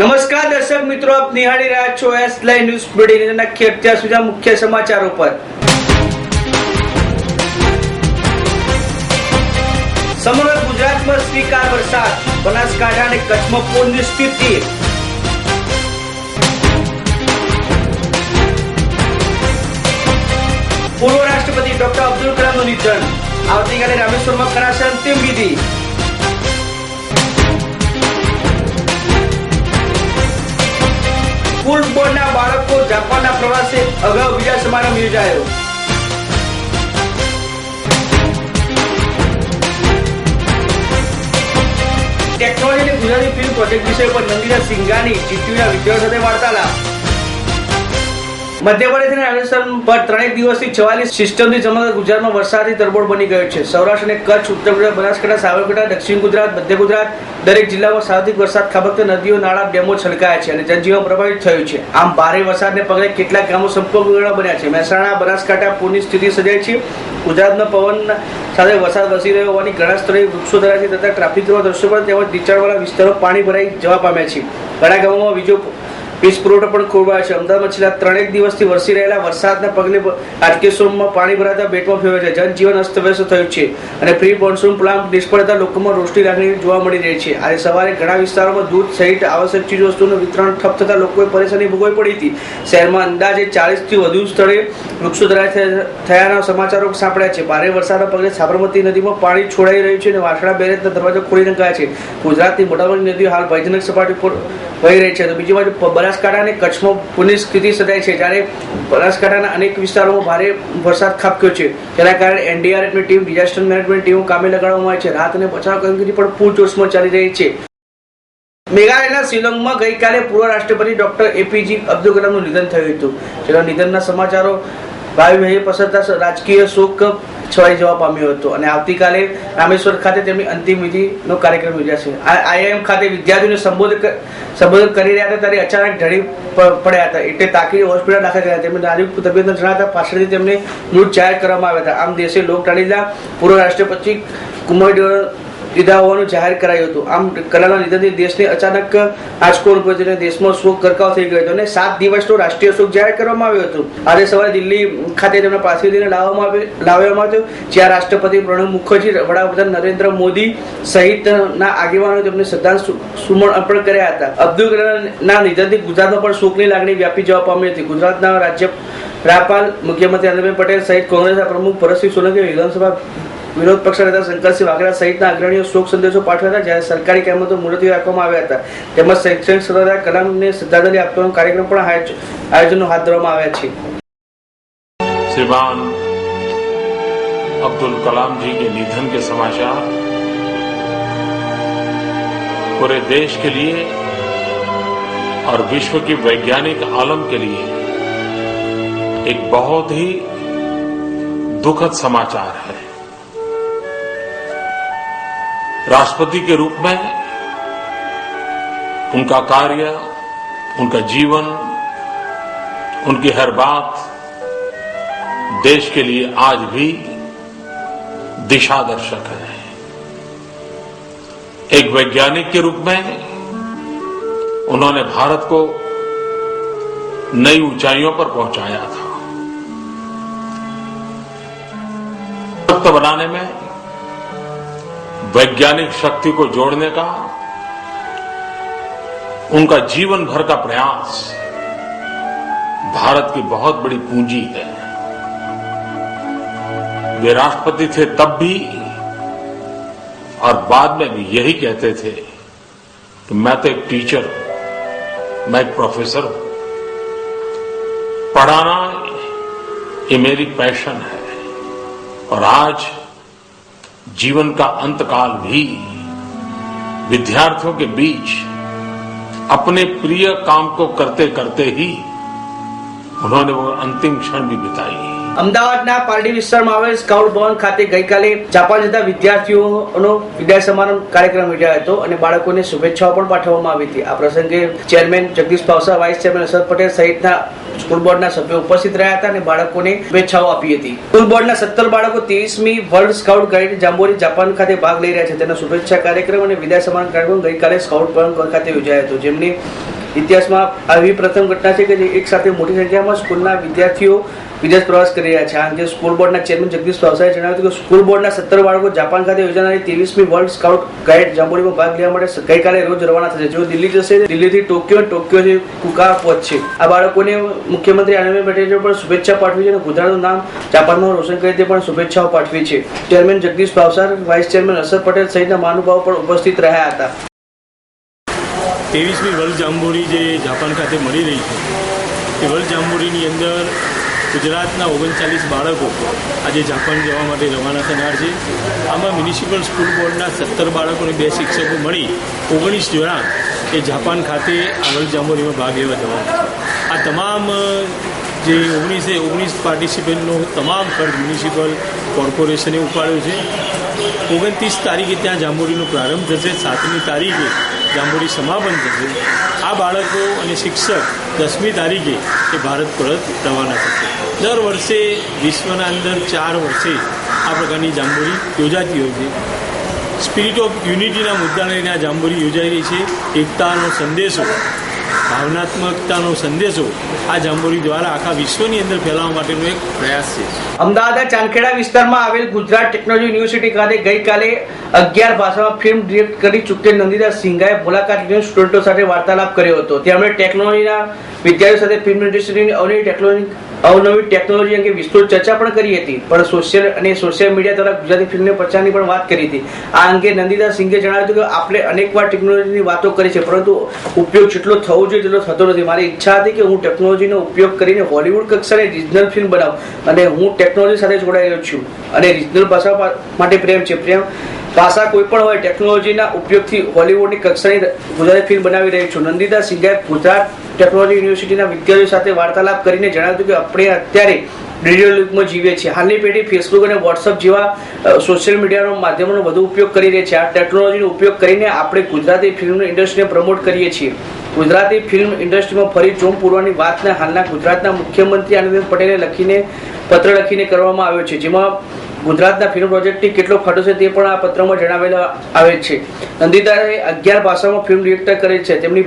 નમસ્કાર દર્શક મિત્રો, આપ નિહાળી રહ્યા છો એસ લાઈવ ન્યૂઝ બુલેટિન કે અત્યાર સુધી મુખ્ય સમાચારો પર. સમગ્ર ગુજરાતમાં શ્રીકાર વરસાદ, બનાસકાંઠા અને કચ્છમાં પૂરની સ્થિતિ. પૂર્વ રાષ્ટ્રપતિ ડોક્ટર અબ્દુલ કલામનું નિધન. આવતીકાલે રામેશ્વરમાં કરાશે અંતિમ વિધિ. સ્કૂલ બોર્ડના બાળકો જાપાનના પ્રવાસે અગાઉ બીજા સમારંભ યોજાયો. ટેકનોલોજી ગુજરાતી ફિલ્મ પ્રોજેક્ટ વિષય પર નંદિના સિંઘાની જીટીયુના વિદ્યાર્થીઓ સાથે વાર્તાલાપ. મધ્યપ્રદેશ અને રાજસ્થાન પર ત્રણેક દિવસથી છવાલીસ સિસ્ટમથી સમગ્ર ગુજરાતમાં વરસાદથી તરબોળ બની ગયો છે. સૌરાષ્ટ્ર અને કચ્છ, ઉત્તર ગુજરાત, બનાસકાંઠા, સાબરકાંઠા, દક્ષિણ ગુજરાત, મધ્ય ગુજરાત દરેક જિલ્લામાં સાર્વત્રિક વરસાદ ખાબકતા નદીઓ, નાળા, ડેમો છલકાયા છે અને જનજીવન પ્રભાવિત થયું છે. આમ ભારે વરસાદને પગલે કેટલાક ગામો સંપૂર્ણ બન્યા છે. મહેસાણા, બનાસકાંઠા પૂરની સ્થિતિ સર્જાઈ છે. ગુજરાતમાં પવન સાથે વરસાદ વસી રહ્યો હોવાની ઘણા સ્થળે વૃક્ષો ધરાશે તથા ટ્રાફિક દ્રશ્યો પણ તેમજ નીચાણવાળા વિસ્તારો પાણી ભરાઈ જવા પામ્યા છે. ઘણા ગામોમાં વીજો વીજ પુરવઠો પણ ખોરવાયો છે. અમદાવાદમાં છેલ્લા ત્રણેક દિવસથી વરસી રહેલા વરસાદના પગલે હાટકેશ્વરમાં પાણી ભરાતા બેટમાં ફેરવાય છે જનજીવન અસ્તવ્યસ્ત થયું છે અને પ્રી મોન્સૂન પ્લાન નિષ્ફળતા લોકોમાં રોષની લાગણી જોવા મળી રહી છે. આજે સવારે ઘણા વિસ્તારોમાં દૂધ સહિત આવશ્યક ચીજવસ્તુનું વિતરણ ઠપ થતા લોકોએ પરેશાની ભોગવવી પડી હતી. શહેરમાં અંદાજે ચાલીસથી વધુ સ્થળે વૃક્ષો થયાના સમાચારો સાંપડ્યા છે. ભારે વરસાદના પગલે સાબરમતી નદીમાં પાણી છોડાઈ રહ્યું છે અને વાસણા બેરેજના દરવાજા ખોલી નખાયા છે. ગુજરાતની મોટાભાગની નદીઓ હાલ ભયજનક સપાટી પર વહી રહી છે. તો બીજી બાજુ બનાસકાંઠા અને કચ્છમાં પૂરની સ્થિતિ સર્જાઈ છે. જ્યારે બનાસકાંઠાના અનેક વિસ્તારોમાં ભારે વરસાદ ખાબક્યો છે. તેના કારણે એનડીઆરએફની ટીમ, ડિઝાસ્ટર મેનેજમેન્ટ ટીમો કામે લગાડવામાં આવી છે. રાહત અને બચાવ કામગીરી પણ પૂરજોશમાં ચાલી રહી છે. મેઘાલયના શિલોંગમાં ગઈકાલે પૂર્વ રાષ્ટ્રપતિ ડોક્ટર એપીજી અબ્દુલ કલામનું નિધન થયું હતું. જેના નિધનના સમાચારો ભાઈ ભાઈએ પસરતા રાજકીય શોક છવાઈ જવા પામ્યો હતો. અને આવતીકાલે રામેશ્વર ખાતે તેમની અંતિમ વિધિનો કાર્યક્રમ યોજાશે. આઈઆઈએમ ખાતે વિદ્યાર્થીઓને સંબોધન સંબોધન કરી રહ્યા હતા, ત્યારે અચાનક ઢળી પડ્યા હતા. એટલે તાકીદ હોસ્પિટલ દાખલ કર્યા. તેમને નાજુક તબિયતના જણાતા પાછળથી તેમને મૃત જાહેર કરવામાં આવ્યા હતા. આમ દેશે લોકટાળીલા પૂર્વ રાષ્ટ્રપતિ કુમાર લીધા હોવાનું જાહેર કરાયું હતું. આમ કલાના નિધનથી દેશને અચાનક આંચકો ઊભો દેશમાં શોક ગરકાવ થઈ ગયો હતો અને સાત દિવસનો રાષ્ટ્રીય શોક જાહેર કરવામાં આવ્યો હતો. આજે સવારે દિલ્હી ખાતે તેમના પાર્થિવ દેહને લાવવામાં આવે લાવવામાં આવ્યો જ્યાં રાષ્ટ્રપતિ પ્રણવ મુખર્જી, વડાપ્રધાન નરેન્દ્ર મોદી સહિતના આગેવાનો તેમને શ્રદ્ધાંજલિ સુમણ અર્પણ કર્યા હતા. અબ્દુલ કલામના નિધનથી ગુજરાતમાં પણ શોકની લાગણી વ્યાપી જવા પામી હતી. ગુજરાતના રાજ્ય રાજ્યપાલ મુખ્યમંત્રી આનંદભાઈ પટેલ સહિત કોંગ્રેસના પ્રમુખ ભરતસિંહ સોલંકી વિધાનસભા વિરોધ પક્ષ નેતા શંકરસિંહ વાઘેલા સહિતના અગ્રણીઓ શોક સંદેશો પાઠવ્યા હતા જ્યારે સરકારી કામો મુલતવી રાખવામાં આવ્યા હતા તેમજ શૈક્ષણિક સંસ્થા કલામને શ્રદ્ધાંજલિ આપવાનો કાર્યક્રમ પણ આયોજ- આયોજનો હાથ ધરવામાં આવ્યા છે श्रीमान अब्दुल कलाम जी के निधन के समाचार पूरे देश के लिए और विश्व की वैज्ञानिक आलम के लिए एक बहुत ही दुखद समाचार है राष्ट्रपति के रूप में उनका कार्य, उनका जीवन, उनकी हर बात देश के लिए आज भी दिशा दर्शक है। एक वैज्ञानिक के रूप में उन्होंने भारत को नई ऊंचाइयों पर पहुँचाया था। सशक्त बनाने में वैज्ञानिक शक्ति को जोड़ने का, उनका जीवन भर का प्रयास भारत की बहुत बड़ी पूंजी है। वे राष्ट्रपति थे तब भी, और बाद में भी यही कहते थे कि मैं तो एक टीचर हूँ, मैं एक प्रोफेसर हूँ। पढ़ाना ये मेरी पैशन है, और आज जीवन का अंतकाल भी विद्यार्थियों के बीच अपने प्रिय काम को करते करते ही उन्होंने वो अंतिम क्षण भी बिताई અમદાવાદના પારડી વિસ્તારમાં આવેલ સ્કાઉટ ભવન ખાતે ગઈકાલે જાપાન જતા વિદ્યાર્થીઓનો વિદાય સમારંભ કાર્યક્રમ યોજાયો હતો અને બાળકોને શુભેચ્છાઓ પણ પાઠવવામાં આવી હતી આ પ્રસંગે chairman Jagdish Bhavsa vice chairman Ashraf Patel સહિતના સ્કૂલ બોર્ડના સભ્યો ઉપસ્થિત રહ્યા હતા અને બાળકોને શુભેચ્છાઓ આપી હતી સ્કૂલ બોર્ડના સત્તર બાળકો ત્રીસમી world scout guide jamboree Japan ખાતે ભાગ લઈ રહ્યા છે તેનો શુભેચ્છા કાર્યક્રમ અને વિદાય સમારંભ કાર્યક્રમ ગઈકાલે સ્કાઉટ ભવન ખાતે યોજાયો હતો જેમને ઇતિહાસમાં આવી પ્રથમ ઘટના છે કે જે એક સાથે મોટી સંખ્યામાં સ્કૂલના વિદ્યાર્થીઓ વિદેશ પ્રવાસ કરી રહ્યા છે. આ અંગે સ્કૂલ બોર્ડના ચેરમેન જગદીશ પાવસાએ જણાવ્યું કે સ્કૂલ બોર્ડના સત્તર બાળકો જાપાન ખાતે યોજાનારી ત્રેવીસમી વર્લ્ડ સ્કાઉટ ગાઈડ જાંબોડીમાં ભાગ લેવા માટે ગઈકાલે રોજ રવાના થશે. જેઓ દિલ્હી જશે, દિલ્હીથી ટોક્યો ટોક્યોથી કુકા પહોંચશે આ બાળકોને મુખ્યમંત્રી આનંદભાઈ પટેલે પણ શુભેચ્છા પાઠવી છે અને ગુજરાતનું નામ જાપાનમાં રોશન કરી તે પણ શુભેચ્છાઓ પાઠવી છે. Chairman Jagdish Pavsar vice chairman Asar Patel સહિતના મહાનુભાવો પણ ઉપસ્થિત રહ્યા હતા. ત્રેવીસમી વર્લ્ડ જાંબુરી જે જાપાન ખાતે મળી રહી છે, એ વર્લ્ડ જાંબુરીની અંદર ગુજરાતના ઓગણચાલીસ બાળકો આજે જાપાન જવા માટે રવાના થનાર છે. આમાં મ્યુનિસિપલ સ્કૂલ બોર્ડના સત્તર બાળકોને બે શિક્ષકો મળી, ઓગણીસ જણા એ જાપાન ખાતે આ વર્લ્ડ જાંબુરીમાં ભાગ લેવા જવાના છે. આ તમામ જે ઓગણીસે ઓગણીસ પાર્ટિસિપન્ટનો તમામ ખર્ચ મ્યુનિસિપલ કોર્પોરેશને ઉપાડ્યો છે. ઓગણત્રીસ તારીખે ત્યાં જાંબુડીનો પ્રારંભ થશે, સાતમી તારીખે જાંબુડી સમાપન થશે. આ બાળકો અને શિક્ષક દસમી તારીખે એ ભારત પરત રવાના થશે. દર વર્ષે વિશ્વના અંદર ચાર વર્ષે આ પ્રકારની જાંબુરી યોજાતી હોય છે. સ્પિરિટ ઓફ યુનિટીના મુદ્દાને લઈને આ જાંબુરી યોજાઈ રહી છે. એકતાનો સંદેશો ભાવનાત્મકતાનો સંદેશો આ જાંબુરી દ્વારા આખા વિશ્વની અંદર ફેલાવવા માટેનો એક પ્રયાસ છે. અમદાવાદના ચાંખેડા વિસ્તારમાં આવેલ ગુજરાત ટેકનોલોજી યુનિવર્સિટી ખાતે ગઈકાલે અગિયાર ભાષામાં ફિલ્મ ડિરેક્ટ કરી ચૂકેલ નંદીદાસ સિંઘાએ મુલાકાત લઈને સ્ટુડન્ટો સાથે વાર્તાલાપ કર્યો હતો. તેમણે ટેકનોલોજીના વિદ્યાર્થીઓ સાથે ફિલ્મ ઇન્ડસ્ટ્રીની અવનવી ટેકનોલોજી અવનવી ટેકનોલોજી અંગે વિસ્તૃત ચર્ચા પણ કરી હતી, પણ સોશિયલ અને સોશિયલ મીડિયા દ્વારા ગુજરાતી ફિલ્મને પ્રચારની પણ વાત કરી હતી. આ અંગે નંદિતા સિંઘે જણાવ્યું હતું કે આપણે અનેકવાર ટેકનોલોજીની વાતો કરી છે, પરંતુ ઉપયોગ જેટલો થવો જોઈએ તેટલો થતો નથી. મારી ઈચ્છા હતી કે હું ટેકનોલોજીનો ઉપયોગ કરીને હોલિવૂડ કક્ષાને રિજનલ ફિલ્મ બનાવું અને હું ટેકનોલોજી સાથે જોડાયેલો છું અને રિજનલ ભાષા માટે પ્રેમ છે. પ્રેમ ભાષા કોઈ પણ હોય ટેકનોલોજીના ઉપયોગથી હોલિવૂડની કક્ષાની ગુજરાતી ફિલ્મ બનાવી રહી છું. નંદિતા સિંઘાએ ગુજરાત ટેકનોલોજી યુનિવર્સિટીના વિદ્યાર્થીઓ સાથે વાર્તાલાપ કરીને જણાવ્યું કે આપણે અત્યારે ડિજિટલ યુગમાં જીવીએ છીએ. હાલની પેઢી ફેસબુક અને વોટ્સઅપ જેવા સોશિયલ મીડિયાનો માધ્યમોનો વધુ ઉપયોગ કરી રહી છે. આ ટેકનોલોજીનો ઉપયોગ કરીને આપણે ગુજરાતી ફિલ્મ ઇન્ડસ્ટ્રીને પ્રમોટ કરીએ છીએ. ગુજરાતી ફિલ્મ ઇન્ડસ્ટ્રીમાં ફરી જોમ પૂરવાની વાતને હાલના ગુજરાતના મુખ્યમંત્રી આનંદીબેન પટેલે લખીને, પત્ર લખીને કરવામાં આવ્યો છે, જેમાં ગુજરાતના ફિલ્મ પ્રોજેક્ટથી કેટલો ફાટો છે તે પણ આ પત્રમાં જણાવેલા આવે છે. નંદિતાએ અગિયાર ભાષામાં ફિલ્મ ડિરેક્ટર કરે છે. તેમની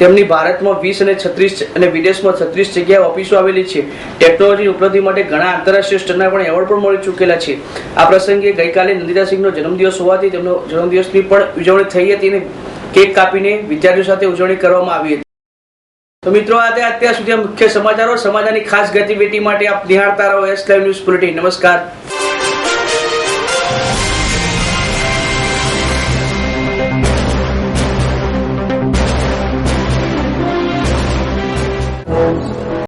તેમની ભારતમાં વીસ અને છત્રીસ અને વિદેશમાં છત્રીસ જગ્યાએ ઓફિસો આવેલી છે. ટેકનોલોજીની ઉપલબ્ધિ માટે ઘણા આંતરરાષ્ટ્રીય સ્તરના પણ એવોર્ડ પણ મળી ચૂકેલા છે. આ પ્રસંગે ગઈકાલે નંદિતા સિંહનો જન્મદિવસ હોવાથી તેમનો જન્મદિવસની પણ ઉજવણી થઈ હતી અને કેક કાપીને વિદ્યાર્થીઓ સાથે ઉજવણી કરવામાં આવી હતી. તો મિત્રો આ હતા અત્યાર સુધી મુખ્ય સમાચારો સમાચારની ખાસ ગતિવિધિ માટે આપ નિહાળતા રહો. એસ લાઈવ ન્યૂઝ બુલેટિન નમસ્કાર.